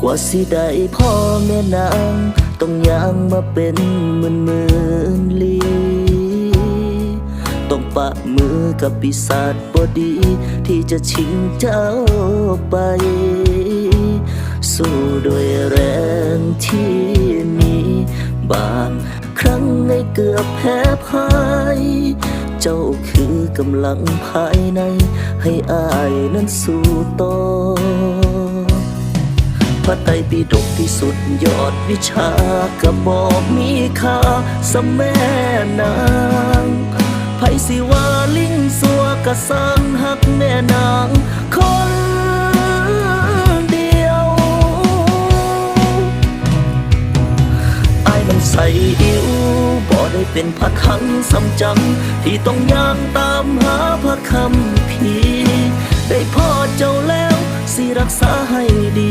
กว่าสิได้พ่อแม่นางต้องย่างมาเป็นหมื่นหมื่นลีต้องปะมือกับปีศาจบดี ที่จะชิงเจ้าไป สู้โดยแรงที่มีบางครั้งในเกือบแพ้พ่ายเจ้าคือกำลังภายใน ให้อายนั้นสู้ต่อ พระไตรปิฎกที่สุดยอดวิชากระบอกมีค่าสมแม่นางไผสิว่าลิงสัวกระสังหักแม่นางคนเดียวไอายมันใส่อิวบ่ได้เป็นพระคังสำจัง ที่ต้องย่างตามหาพระคำพีได้พ่อเจ้าแล้วสิรักษาให้ดี